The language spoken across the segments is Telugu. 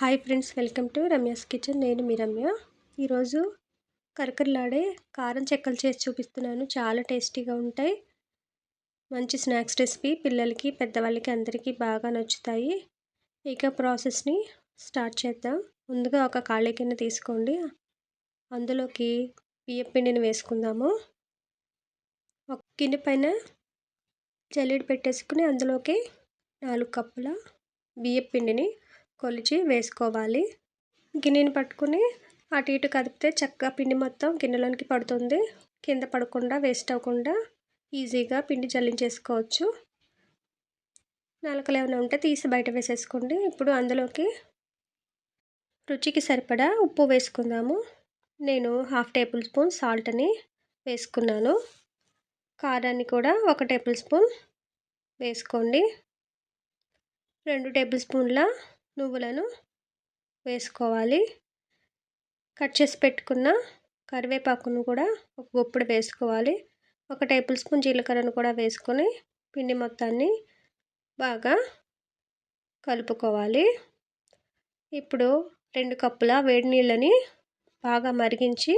Hi friends welcome to Ramya's kitchen. నేను మీ రమ్య. ఈరోజు కరకరలాడే కారం చెక్కలు చేసి చూపిస్తున్నాను. చాలా టేస్టీగా ఉంటాయి. మంచి స్నాక్స్ రెసిపీ. పిల్లలకి పెద్దవాళ్ళకి అందరికీ బాగా నచ్చుతాయి. ఇక ప్రాసెస్ని స్టార్ట్ చేద్దాం. ముందుగా ఒక ఖాళీ కింద తీసుకోండి. అందులోకి బియ్యం పిండిని వేసుకుందాము. ఒక గిన్నె పైన జల్లెడ పెట్టేసుకుని అందులోకి నాలుగు కప్పుల బియ్యం పిండిని కొలిచి వేసుకోవాలి. గిన్నెని పట్టుకుని అటు ఇటు కదిపితే చక్కగా పిండి మొత్తం గిన్నెలోనికి పడుతుంది. కింద పడకుండా వేస్ట్ అవ్వకుండా ఈజీగా పిండి జల్లించేసుకోవచ్చు. నలకలు ఏమైనా ఉంటే తీసి బయట వేసేసుకోండి. ఇప్పుడు అందులోకి రుచికి సరిపడా ఉప్పు వేసుకుందాము. నేను హాఫ్ టేబుల్ స్పూన్ సాల్ట్ని వేసుకున్నాను. కారాన్ని కూడా ఒక టేబుల్ స్పూన్ వేసుకోండి. రెండు టేబుల్ స్పూన్ల నువ్వులను వేసుకోవాలి. కట్ చేసి పెట్టుకున్న కరివేపాకును కూడా ఒక గుప్పుడు వేసుకోవాలి. ఒక టేబుల్ స్పూన్ జీలకర్రను కూడా వేసుకొని పిండి మొత్తాన్ని బాగా కలుపుకోవాలి. ఇప్పుడు రెండు కప్పుల వేడి నీళ్ళని బాగా మరిగించి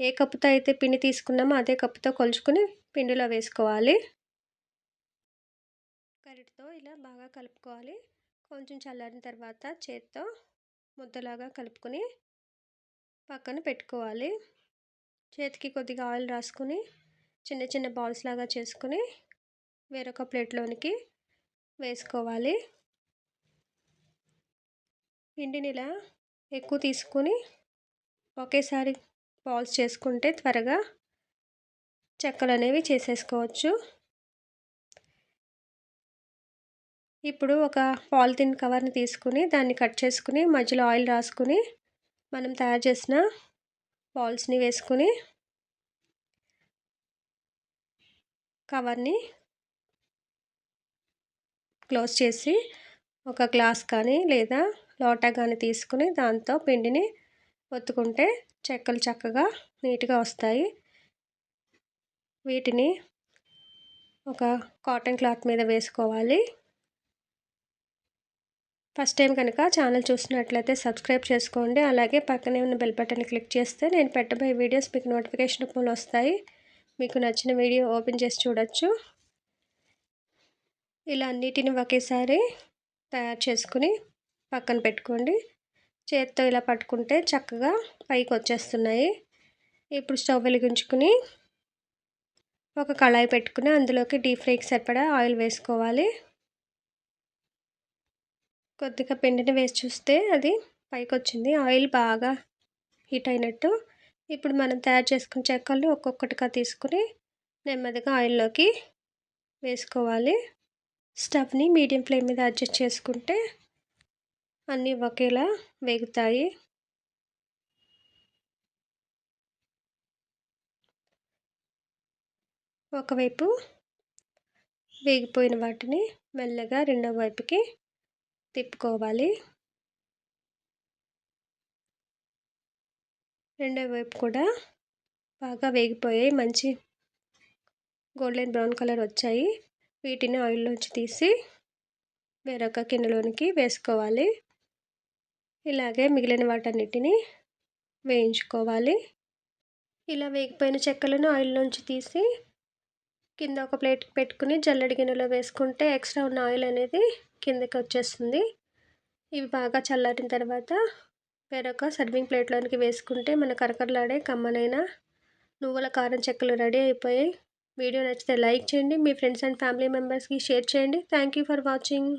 ఏ కప్పుతో అయితే పిండి తీసుకున్నామో అదే కప్పుతో కొలుచుకుని పిండిలో వేసుకోవాలి. గరిటతో ఇలా బాగా కలుపుకోవాలి. కొంచెం చల్లారిన తర్వాత చేత్తో ముద్దలాగా కలుపుకొని పక్కన పెట్టుకోవాలి. చేతికి కొద్దిగా ఆయిల్ రాసుకొని చిన్న చిన్న బాల్స్ లాగా చేసుకొని వేరొక ప్లేట్లోనికి వేసుకోవాలి. పిండిని ఇలా ఎక్కువ తీసుకొని ఒకేసారి బాల్స్ చేసుకుంటే త్వరగా చెక్కలు అనేవి చేసేసుకోవచ్చు. ఇప్పుడు ఒక పాలిథిన్ కవర్ని తీసుకుని దాన్ని కట్ చేసుకుని మధ్యలో ఆయిల్ రాసుకుని మనం తయారు చేసిన బాల్స్ని వేసుకుని కవర్ని క్లోజ్ చేసి ఒక గ్లాస్ కానీ లేదా లోటా కానీ తీసుకుని దాంతో పిండిని ఒత్తుకుంటే చెక్కలు చక్కగా నీట్గా వస్తాయి. వీటిని ఒక కాటన్ క్లాత్ మీద వేసుకోవాలి. ఫస్ట్ టైం కనుక ఛానల్ చూసినట్లయితే సబ్స్క్రైబ్ చేసుకోండి. అలాగే పక్కనే ఉన్న బెల్ బటన్ క్లిక్ చేస్తే నేను పెట్టబోయే వీడియోస్ మీకు నోటిఫికేషన్ రూపంలో వస్తాయి. మీకు నచ్చిన వీడియో ఓపెన్ చేసి చూడొచ్చు. ఇలా అన్నిటిని ఒకేసారి తయారు చేసుకుని పక్కన పెట్టుకోండి. చేతితో ఇలా పట్టుకుంటే చక్కగా పైకి వచ్చేస్తున్నాయి. ఇప్పుడు స్టవ్ వెలిగించుకుని ఒక కళాయి పెట్టుకుని అందులోకి డీప్ ఫ్రైకి సరిపడా ఆయిల్ వేసుకోవాలి. కొద్దిగా పిండిని వేసి చూస్తే అది పైకి వచ్చింది ఆయిల్ బాగా హీట్ అయినట్టు. ఇప్పుడు మనం తయారు చేసుకున్న చెక్కలు ఒక్కొక్కటిగా తీసుకుని నెమ్మదిగా ఆయిల్లోకి వేసుకోవాలి. స్టవ్ని మీడియం ఫ్లేమ్ మీద అడ్జస్ట్ చేసుకుంటే అన్నీ ఒకేలా వేగుతాయి. ఒకవైపు వేగిపోయిన వాటిని మెల్లగా రెండో వైపుకి తిప్పుకోవాలి. రెండో వైపు కూడా బాగా వేగిపోయాయి. మంచి గోల్డెన్ బ్రౌన్ కలర్ వచ్చాయి. వీటిని ఆయిల్లోంచి తీసి వేరొక కిన్నెలోనికి వేసుకోవాలి. ఇలాగే మిగిలిన వాటన్నిటిని వేయించుకోవాలి. ఇలా వేగిపోయిన చెక్కలను ఆయిల్లోంచి తీసి కింద ఒక ప్లేట్ పెట్టుకుని జల్లడి గిన్నెలో వేసుకుంటే ఎక్స్ట్రా ఉన్న ఆయిల్ అనేది కిందకి వచ్చేస్తుంది. ఇవి బాగా చల్లారిన తర్వాత వేరొక సర్వింగ్ ప్లేట్లోనికి వేసుకుంటే మన కరకరలాడే కమ్మనైన నువ్వుల కారం చెక్కలు రెడీ అయిపోయాయి. వీడియో నచ్చితే లైక్ చేయండి మీ ఫ్రెండ్స్ అండ్ ఫ్యామిలీ మెంబర్స్కి షేర్ చేయండి. Thank you for watching.